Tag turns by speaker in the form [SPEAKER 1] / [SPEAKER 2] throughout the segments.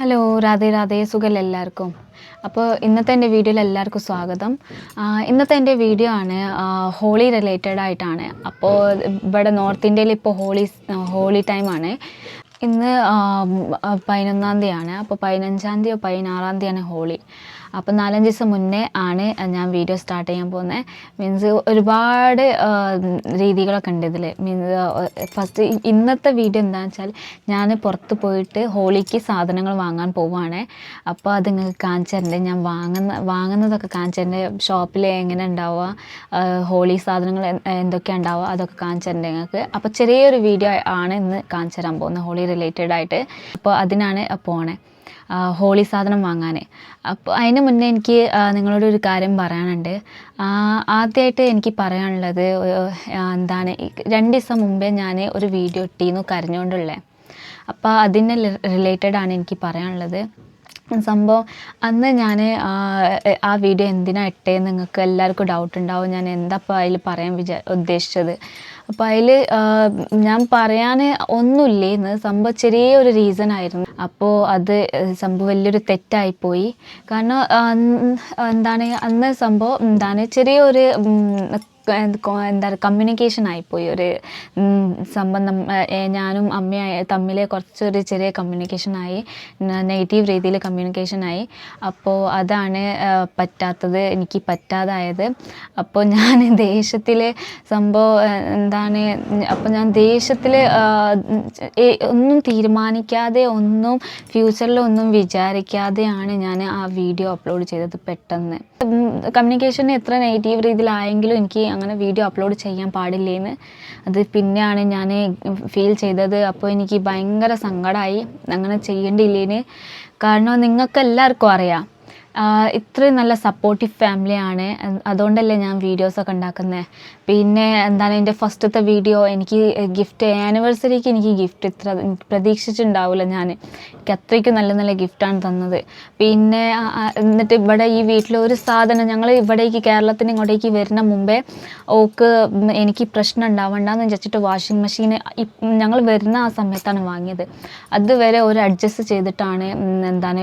[SPEAKER 1] Hello Radhe Radhe സുഖല്ല എല്ലാവർക്കും? അപ്പോൾ ഇന്നത്തെ എന്റെ വീഡിയോയിൽ എല്ലാവർക്കും സ്വാഗതം. ഇന്നത്തെ എന്റെ വീഡിയോ ആണ് ഹോളി റിലേറ്റഡ് ആയിട്ടാണ്. അപ്പോൾ ഇവിടെ നോർത്ത് ഇന്ത്യയിൽ ഇപ്പോൾ ഹോളി ഹോളി ടൈമാണ് ഇന്ന് പതിനൊന്നാം തീയതിയാണ്. അപ്പോൾ പതിനഞ്ചാം തീയതിയോ പതിനാറാം തീയതിയാണ് ഹോളി. അപ്പോൾ നാലഞ്ച് ദിവസം മുന്നേ ആണ് ഞാൻ വീഡിയോ സ്റ്റാർട്ട് ചെയ്യാൻ പോകുന്നത് മീൻസ് ഒരുപാട് രീതികളൊക്കെ ഉണ്ട് ഇതിൽ മീൻസ് ഫസ്റ്റ് ഇന്നത്തെ വീഡിയോ എന്താണെന്ന് വെച്ചാൽ ഞാൻ പുറത്ത് പോയിട്ട് ഹോളിക്ക് സാധനങ്ങൾ വാങ്ങാൻ പോവുകയാണ് അപ്പോൾ അത് നിങ്ങൾക്ക് കാണിച്ചു ഞാൻ വാങ്ങുന്ന വാങ്ങുന്നതൊക്കെ കാണിച്ചു ഷോപ്പിൽ എങ്ങനെ ഉണ്ടാവുക ഹോളി സാധനങ്ങൾ എന്തൊക്കെയാണ് ഉണ്ടാവുക അതൊക്കെ കാണിച്ചു നിങ്ങൾക്ക്. അപ്പോൾ ചെറിയൊരു വീഡിയോ ആണ് ഇന്ന് കാണിച്ചു തരാൻ പോകുന്നത് ഹോളി റിലേറ്റഡ് ആയിട്ട്. അപ്പോൾ അതിനാണ് പോണേ. ഹോളി സാധനം വാങ്ങാൻ അപ്പോൾ അതിന് മുന്നേ എനിക്ക് നിങ്ങളോട് ഒരു കാര്യം പറയാനുണ്ട്. ആദ്യമായിട്ട് എനിക്ക് പറയാനുള്ളത് എന്താണ് രണ്ട് ദിവസം മുമ്പേ ഞാൻ ഒരു വീഡിയോ ഇട്ടിരുന്നു കരഞ്ഞുകൊണ്ടുള്ളത് അപ്പോൾ അതിന് റിലേറ്റഡ് ആണ് എനിക്ക് പറയാനുള്ളത്. സംഭവം അന്ന് ഞാൻ ആ വീഡിയോ എന്തിനാ ഇട്ടേന്ന് നിങ്ങൾക്ക് എല്ലാവർക്കും ഡൗട്ട് ഉണ്ടാവും. ഞാൻ എന്താപ്പോൾ അതിൽ പറയാൻ വിചാ ഉദ്ദേശിച്ചത്? അപ്പോൾ അതിൽ ഞാൻ പറയാൻ ഒന്നുമില്ലേന്ന് സംഭവം ചെറിയൊരു റീസൺ ആയിരുന്നു. അപ്പോൾ അത് സംഭവം വലിയൊരു തെറ്റായിപ്പോയി. കാരണം എന്താണ് അന്ന് സംഭവം എന്താണ് ചെറിയൊരു എന്ത് കമ്മ്യൂണിക്കേഷൻ ആയിപ്പോയി. ഒരു സംബന്ധം ഞാനും അമ്മയായ തമ്മിൽ കുറച്ചൊരു ചെറിയ കമ്മ്യൂണിക്കേഷൻ ആയി. നെഗറ്റീവ് രീതിയിൽ കമ്മ്യൂണിക്കേഷൻ ആയി. അപ്പോൾ അതാണ് പറ്റാത്തത് എനിക്ക് പറ്റാതായത്. അപ്പോൾ ഞാൻ ദേഷ്യത്തിൽ സംഭവം എന്താണ് അപ്പോൾ ഞാൻ ദേഷ്യത്തിൽ ഒന്നും തീരുമാനിക്കാതെ ഒന്നും ഫ്യൂച്ചറിൽ ഒന്നും വിചാരിക്കാതെയാണ് ഞാൻ ആ വീഡിയോ അപ്ലോഡ് ചെയ്തത് പെട്ടെന്ന്. കമ്മ്യൂണിക്കേഷൻ എത്ര നെഗറ്റീവ് രീതിയിലായെങ്കിലും എനിക്ക് അങ്ങനെ വീഡിയോ അപ്ലോഡ് ചെയ്യാൻ പാടില്ലേന്ന്. അത് പിന്നെയാണ് ഞാൻ ഫീൽ ചെയ്തത്. അപ്പോൾ എനിക്ക് ഭയങ്കര സങ്കടമായി അങ്ങനെ ചെയ്യേണ്ടില്ലേന് കാരണം നിങ്ങൾക്ക് എല്ലാവർക്കും അറിയാം. ഇത്രയും നല്ല സപ്പോർട്ടീവ് ഫാമിലിയാണ് അത് അതുകൊണ്ടല്ലേ ഞാൻ വീഡിയോസൊക്കെ ഉണ്ടാക്കുന്നത് പിന്നെ എന്താണ് എന്റെ ഫസ്റ്റത്തെ വീഡിയോ എനിക്ക് ഗിഫ്റ്റ് ആനിവേഴ്സറിക്ക് എനിക്ക് ഗിഫ്റ്റ് ഇത്ര പ്രതീക്ഷിച്ചിട്ടുണ്ടാവില്ല ഞാൻ എനിക്ക് അത്രയ്ക്കും നല്ല നല്ല ഗിഫ്റ്റാണ് തന്നത്. പിന്നെ എന്നിട്ട് ഇവിടെ ഈ വീട്ടിൽ ഒരു സാധനം ഞങ്ങൾ ഇവിടേക്ക് കേരളത്തിന് ഇങ്ങോട്ടേക്ക് വരുന്ന മുമ്പേ ഓക്ക് എനിക്ക് പ്രശ്നം ഉണ്ടാവണ്ടെന്ന് വിചാരിച്ചിട്ട് വാഷിംഗ് മെഷീൻ ഞങ്ങൾ വരുന്ന ആ സമയത്താണ് വാങ്ങിയത്. അതുവരെ ഒരു അഡ്ജസ്റ്റ് ചെയ്തിട്ടാണ് എന്താണ്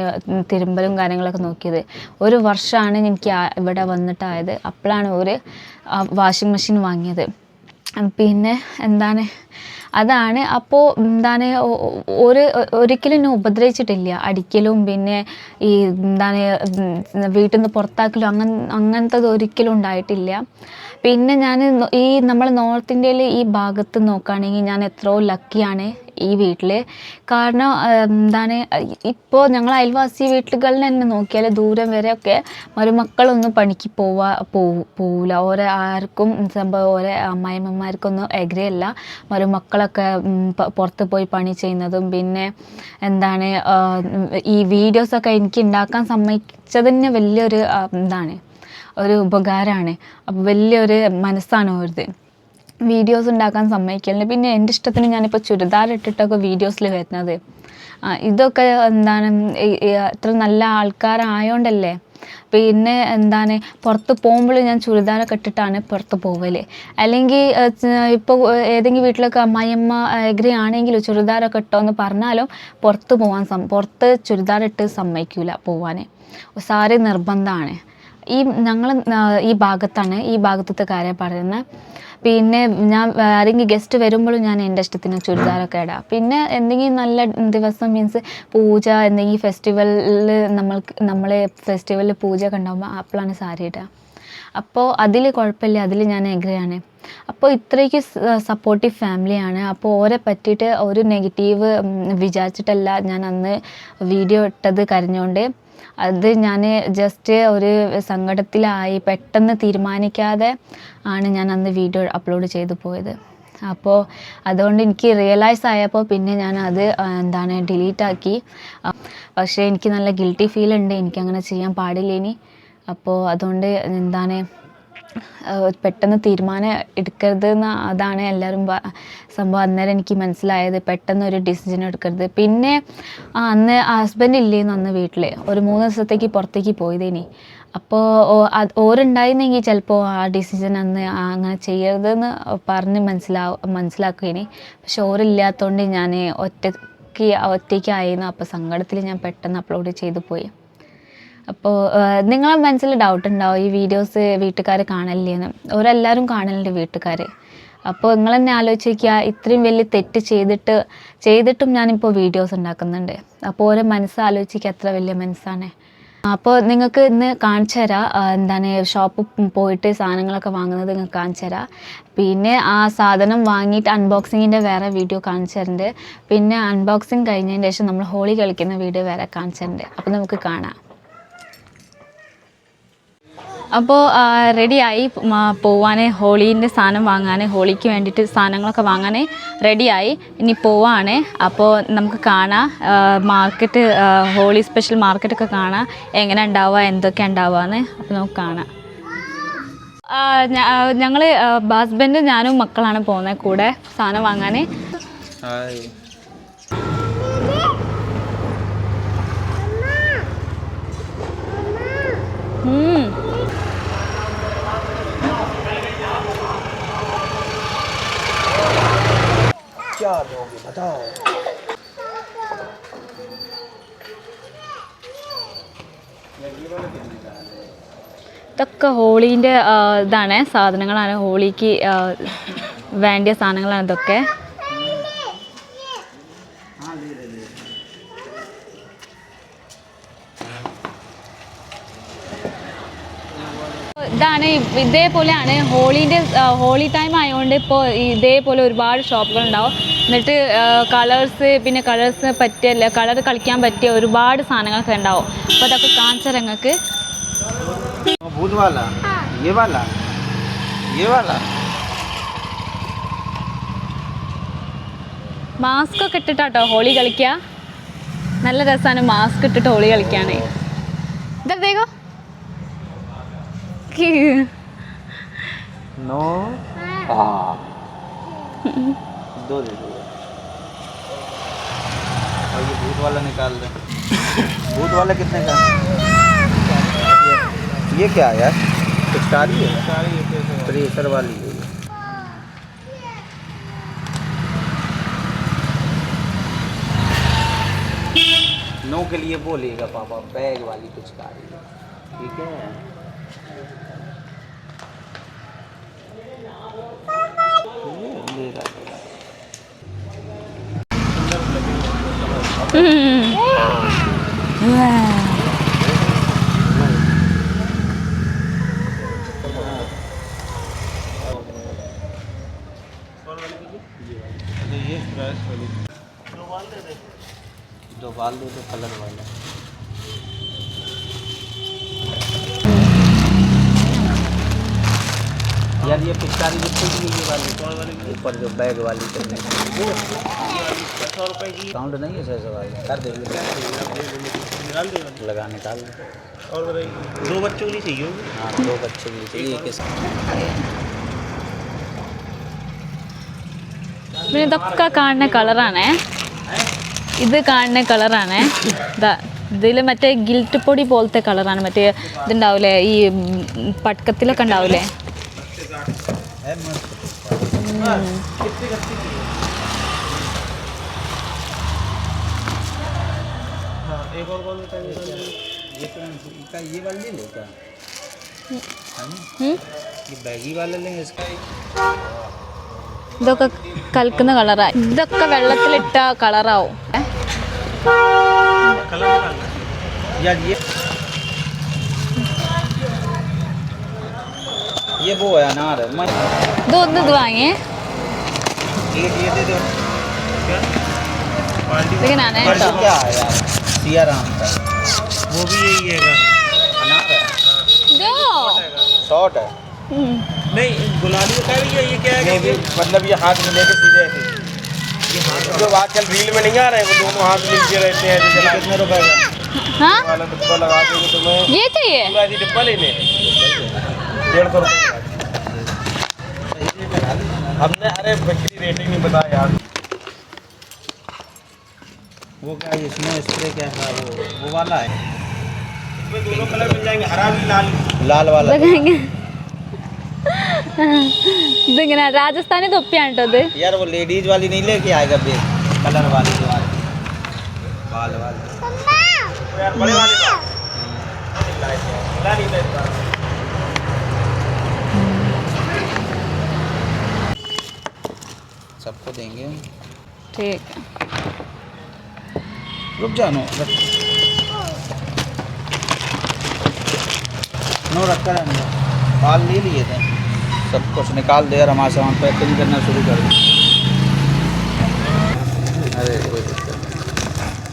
[SPEAKER 1] തിരുമ്പലും കാര്യങ്ങളൊക്കെ നോക്കിയത്. ഒരു വർഷമാണ് എനിക്ക് ഇവിടെ വന്നിട്ടായത്. അപ്പോഴാണ് ഒരു വാഷിംഗ് മെഷീൻ വാങ്ങിയത്. പിന്നെ എന്താണ് അതാണ്. അപ്പോൾ എന്താണ് ഒരു ഒരിക്കലും എന്നെ ഉപദ്രവിച്ചിട്ടില്ല. അടിക്കലും പിന്നെ ഈ എന്താണ് വീട്ടിൽ നിന്ന് പുറത്താക്കലും അങ്ങനെ അങ്ങനത്തത് ഒരിക്കലും ഉണ്ടായിട്ടില്ല. പിന്നെ ഞാൻ ഈ നമ്മൾ നോർത്ത് ഇന്ത്യയിൽ ഈ ഭാഗത്ത് നോക്കുകയാണെങ്കിൽ ഞാൻ എത്രയോ ലക്കിയാണ് ഈ വീട്ടിൽ കാരണം എന്താണ് ഇപ്പോൾ ഞങ്ങൾ അയൽവാസി വീട്ടുകളിൽ തന്നെ നോക്കിയാൽ ദൂരം വരെയൊക്കെ മരുമക്കളൊന്നും പണിക്ക് പോവാ പോവും പോവില്ല ഓരോ ആർക്കും സംഭവം ഓരോ അമ്മായിമ്മമാർക്കൊന്നും എഗ്രയല്ല അല്ല. മരുമക്കളൊക്കെ ഉം, പുറത്ത് പോയി പണി ചെയ്യുന്നതും പിന്നെ എന്താണ് ഈ വീഡിയോസൊക്കെ എനിക്ക് ഉണ്ടാക്കാൻ സമ്മതിച്ചതിന് വലിയൊരു എന്താണ് ഒരു ഉപകാരമാണ്. അപ്പോൾ വലിയൊരു മനസ്സാണ് ഓരത് വീഡിയോസ് ഉണ്ടാക്കാൻ സമ്മതിക്കലുണ്ട് പിന്നെ എന്റെ ഇഷ്ടത്തിന് ഞാനിപ്പോൾ ചുരിദാർ ഇട്ടിട്ടൊക്കെ വീഡിയോസിൽ വരുന്നത്. ഇതൊക്കെ എന്താണ് ഇത്ര നല്ല ആൾക്കാരായോണ്ടല്ലേ? പിന്നെ എന്താണ് പുറത്ത് പോകുമ്പോൾ ഞാൻ ചുരിദാറൊക്കെ ഇട്ടിട്ടാണ് പുറത്ത് പോവൽ അല്ലെങ്കിൽ ഇപ്പോൾ ഏതെങ്കിലും വീട്ടിലൊക്കെ അമ്മായിയമ്മ എഗ്രി ആണെങ്കിലും ചുരിദാറൊക്കെ ഇട്ടോ എന്ന് പറഞ്ഞാലും പുറത്ത് പോകാൻ സം പുറത്ത് ചുരിദാർ ഇട്ട് സമ്മതിക്കൂല പോവാൻ സാരി നിർബന്ധമാണ്. ഈ ഞങ്ങൾ ഈ ഭാഗത്താണ് ഈ ഭാഗത്തത്തെ കാര്യം പറയുന്നത്. പിന്നെ ഞാൻ ആരെങ്കിലും ഗസ്റ്റ് വരുമ്പോഴും ഞാൻ എന്റെ ഇഷ്ടത്തിന് ചുരിദാറൊക്കെ ഇടാം. പിന്നെ എന്തെങ്കിലും നല്ല ദിവസം മീൻസ് പൂജ എന്തെങ്കിലും ഫെസ്റ്റിവലിൽ നമ്മൾക്ക് നമ്മളെ ഫെസ്റ്റിവലിൽ പൂജ ഒക്കെ ഉണ്ടാകുമ്പോൾ അപ്പോഴാണ് സാരി ഇടുക അപ്പോൾ അതിൽ കുഴപ്പമില്ല അതിൽ ഞാൻ എഗ്രയാണ് അപ്പോൾ ഇത്രയ്ക്ക് സപ്പോർട്ടീവ് ഫാമിലിയാണ് അപ്പോൾ ഓരെ പറ്റിയിട്ട് ഒരു നെഗറ്റീവ് വിചാരിച്ചിട്ടല്ല ഞാൻ അന്ന് വീഡിയോ ഇട്ടത് കരഞ്ഞുകൊണ്ട് അത് ഞാൻ ജസ്റ്റ് ഒരു സങ്കടത്തിലായി പെട്ടെന്ന് തീരുമാനിക്കാതെ ആണ് ഞാൻ അന്ന് വീഡിയോ അപ്ലോഡ് ചെയ്തു പോയത്. അപ്പോൾ അതുകൊണ്ട് എനിക്ക് റിയലൈസ് ആയപ്പോൾ പിന്നെ ഞാൻ അത് എന്താണ് ഡിലീറ്റ് ആക്കി. പക്ഷേ എനിക്ക് നല്ല ഗിൽട്ടി ഫീൽ ഉണ്ട്. എനിക്കങ്ങനെ ചെയ്യാൻ പാടില്ല ഇനി അപ്പോൾ അതുകൊണ്ട് എന്താണ് പെട്ടെന്ന് തീരുമാനം എടുക്കരുത് എന്ന് അതാണ് എല്ലാവരും സംഭവം അന്നേരം എനിക്ക് മനസ്സിലായത്. പെട്ടെന്ന് ഒരു ഡിസിഷൻ എടുക്കരുത്. പിന്നെ അന്ന് ഹസ്ബൻഡ് ഇല്ലേന്ന് അന്ന് വീട്ടിൽ ഒരു മൂന്ന് ദിവസത്തേക്ക് പുറത്തേക്ക് പോയതേനി. അപ്പോൾ ഓരുണ്ടായിരുന്നെങ്കിൽ ചിലപ്പോൾ ആ ഡിസിഷൻ അന്ന് അങ്ങനെ ചെയ്യരുതെന്ന് പറഞ്ഞ് മനസ്സിലാ മനസ്സിലാക്കുകയിനി പക്ഷെ ഓരില്ലാത്തതുകൊണ്ട് ഞാൻ ഒറ്റ ഒറ്റയ്ക്ക് ഒറ്റയ്ക്കായിരുന്നു. അപ്പോൾ സങ്കടത്തിൽ ഞാൻ പെട്ടെന്ന് അപ്ലോഡ് ചെയ്തു പോയി. അപ്പോൾ നിങ്ങളെ മനസ്സിൽ ഡൗട്ട് ഉണ്ടാവും ഈ വീഡിയോസ് വീട്ടുകാർ കാണലില്ലേന്ന്. ഓരെല്ലാവരും കാണലുണ്ട് വീട്ടുകാർ അപ്പോൾ നിങ്ങൾ തന്നെ ആലോചിക്കുക ഇത്രയും വലിയ തെറ്റ് ചെയ്തിട്ട് ചെയ്തിട്ടും ഞാനിപ്പോൾ വീഡിയോസ് ഉണ്ടാക്കുന്നുണ്ട്. അപ്പോൾ ഓരോ മനസ്സ് ആലോചിക്കുക എത്ര വലിയ മനസ്സാണ്. അപ്പോൾ നിങ്ങൾക്ക് ഇന്ന് കാണിച്ചു തരാം. എന്താണ് ഷോപ്പിൽ പോയിട്ട് സാധനങ്ങളൊക്കെ വാങ്ങുന്നത് നിങ്ങൾക്ക് കാണിച്ചു തരാം. പിന്നെ ആ സാധനം വാങ്ങിയിട്ട് അൺബോക്സിങ്ങിന്റെ വേറെ വീഡിയോ കാണിച്ചു തരുന്നുണ്ട് പിന്നെ അൺബോക്സിങ് കഴിഞ്ഞതിന് ശേഷം നമ്മൾ ഹോളി കളിക്കുന്ന വീഡിയോ വേറെ കാണിച്ചു തരുന്നുണ്ട് അപ്പോൾ നമുക്ക് കാണാം. അപ്പോൾ റെഡിയായി പോവാൻ ഹോളീന്റെ സാധനം വാങ്ങാൻ ഹോളിക്ക് വേണ്ടിയിട്ട് സാധനങ്ങളൊക്കെ വാങ്ങാൻ റെഡിയായി. ഇനി പോവാണ്. അപ്പോൾ നമുക്ക് കാണാം. മാർക്കറ്റ് ഹോളി സ്പെഷ്യൽ മാർക്കറ്റൊക്കെ കാണാം. എങ്ങനെ ഉണ്ടാവുക എന്തൊക്കെ ഉണ്ടാവുകയെന്ന് അപ്പോൾ നമുക്ക് കാണാം. ഞങ്ങൾ ഹസ്ബൻഡും ഞാനും മക്കളാണ് പോകുന്നത് കൂടെ സാധനം വാങ്ങാൻ ഇതൊക്കെ ഹോളീന്റെ ഇതാണ് സാധനങ്ങളാണ്. ഹോളിക്ക് വേണ്ട സാധനങ്ങളാണ് ഇതൊക്കെ. ഇതാണ് ഇതേപോലെയാണ് ഹോളീന്റെ ഹോളി ടൈം ആയതുകൊണ്ട് ഇപ്പോൾ ഇതേപോലെ ഒരുപാട് ഷോപ്പുകൾ ഉണ്ടാവും എന്നിട്ട് കളേഴ്സ് പിന്നെ കളേഴ്സ് പറ്റിയ കളർ കളിക്കാൻ പറ്റിയ ഒരുപാട് സാധനങ്ങളൊക്കെ ഉണ്ടാവും. അപ്പോൾ അതൊക്കെ കാണിച്ചാൽ ഞങ്ങൾക്ക്
[SPEAKER 2] भूत वाला ये वाला ये वाला
[SPEAKER 1] മാസ്ക് ഒക്കെ ഇട്ടിട്ടാട്ടോ ഹോളി കളിക്കുക നല്ല രസമാണ് മാസ്ക് ഇട്ടിട്ട് ഹോളി കളിക്കാണ് ഇതെന്തേക്കോ
[SPEAKER 2] नो दो दे दो और ये भूत वाला निकाल दे भूत वाला कितने का ये क्या है यार? पिचकारी है? प्रेशर वाली है। नो के लिए बोलेगा पापा बैग वाली पिचकारी ठीक है? ये लेगा दो बाल दे दो कलर वाला यार ये पिचकारी बच्चे की ये वाली। ऊपर जो बैग वाली करने सौ रुपए की काउंट नहीं है छः सौ वाली कर दे। निकाल दे लगा निकाल दे।
[SPEAKER 3] और दो बच्चों के लिए चाहिए होगी।
[SPEAKER 2] हाँ दो बच्चों के लिए चाहिए। एक
[SPEAKER 1] പിന്നെ ഇതൊക്കെ കാണുന്ന കളറാണ് ഇത് കാണുന്ന കളറാണ് ഇതാ ഇതിൽ മറ്റേ ഗിൽറ്റ് പൊടി പോലത്തെ കളറാണ് മറ്റേ ഇതുണ്ടാവില്ലേ ഈ ഉം, പടക്കത്തിലൊക്കെ ഉണ്ടാവില്ലേ
[SPEAKER 2] है मस्त
[SPEAKER 3] हाँ एक और कौन सा चाहिए
[SPEAKER 2] ये कौन सी इसका ये वाला ले लो क्या है ना?
[SPEAKER 1] ഉം?
[SPEAKER 2] ये बैगी वाला लेंगे इसका
[SPEAKER 1] ഇതൊക്കെ കലക്കുന്ന കളറാ ഇതൊക്കെ വെള്ളത്തിലിട്ട കളറാവും. ഇതൊന്ന് ഇത് വാങ്ങിയേ
[SPEAKER 2] ഇങ്ങനാണ്
[SPEAKER 1] കേട്ടോ? ഇത്?
[SPEAKER 2] ഷോർട്ട് है
[SPEAKER 4] मतलब ये हाथ में लेके सीधे ऐसे जो आजकल रील में नहीं आ रहे वो दोनों हाथ मिल के रहते हैं जैसे
[SPEAKER 2] कितने रुपए का?
[SPEAKER 1] हाँ?
[SPEAKER 4] वाला डिब्बा लगा के तो मैं
[SPEAKER 1] ये तो चाहिए
[SPEAKER 4] पूरा ऐसी डिब्बा लेने 150 रुपए रुपये हमने अरे बकरी रेटिंग नहीं बताया यार।
[SPEAKER 2] वो क्या है इसमें स्प्रे क्या है? वो वो वाला है।
[SPEAKER 4] इसमें दोनों कलर मिल जाएँगे हरा भी लाल।
[SPEAKER 2] लाल वाला।
[SPEAKER 1] लगाएँगे। दिखना राजस्थानी तो धोपिया अंटो
[SPEAKER 2] यार वो लेडीज़ वाली नहीं लेके आएगा बे कलर वाली जो आ बाल वाले
[SPEAKER 4] यार बड़े वाली
[SPEAKER 2] सबको देंगे।
[SPEAKER 1] ठीक।
[SPEAKER 2] रुक जानो रख। नो रखा बाल ले लिए थे। सब कुछ निकाल दे और हमारा सामान पैकिंग करना शुरू कर दे अरे कोई दिक्कत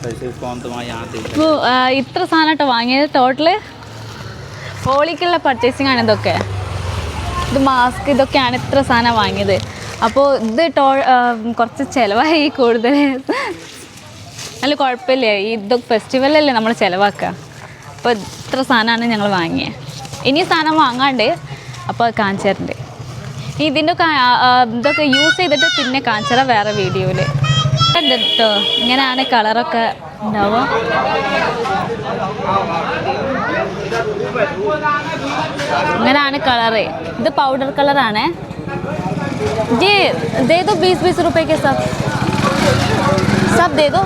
[SPEAKER 2] नहीं ऐसे कौन तुम्हारे यहाँ थे
[SPEAKER 1] അപ്പോൾ ഇത്ര സാധനമായിട്ട് വാങ്ങിയത് ടോട്ടല് ഹോളിക്കുള്ള പർച്ചേസിങ് ആണ് ഇതൊക്കെ ഇത് മാസ്ക് ഇതൊക്കെയാണ് ഇത്ര സാധനം വാങ്ങിയത് അപ്പോൾ ഇത് ടോ ആ, കുറച്ച് ചിലവായി കൂടുതൽ അല്ല കുഴപ്പമില്ല ഈ ഇതൊക്കെ ഫെസ്റ്റിവലല്ലേ നമ്മൾ ചിലവാക്കുക അപ്പോൾ ഇത്ര സാധനമാണ് ഞങ്ങൾ വാങ്ങിയത് ഇനി സാധനം വാങ്ങാണ്ട് അപ്പോൾ കാണിച്ചു തരണ്ട് ഇനി ഇതിൻ്റെ ഒക്കെ ആ, ആ, ഇതൊക്കെ യൂസ് ചെയ്തിട്ട് പിന്നെ കാണിച്ചറ വേറെ വീഡിയോയിൽ ഉണ്ട് കേട്ടോ ഇങ്ങനെയാണ് കളറൊക്കെ ഉണ്ടാവുക ഇങ്ങനെയാണ് കളറ് ഇത് പൗഡർ കളറാണ് जी दे दो बीस बीस रुपए के सब सब दे दो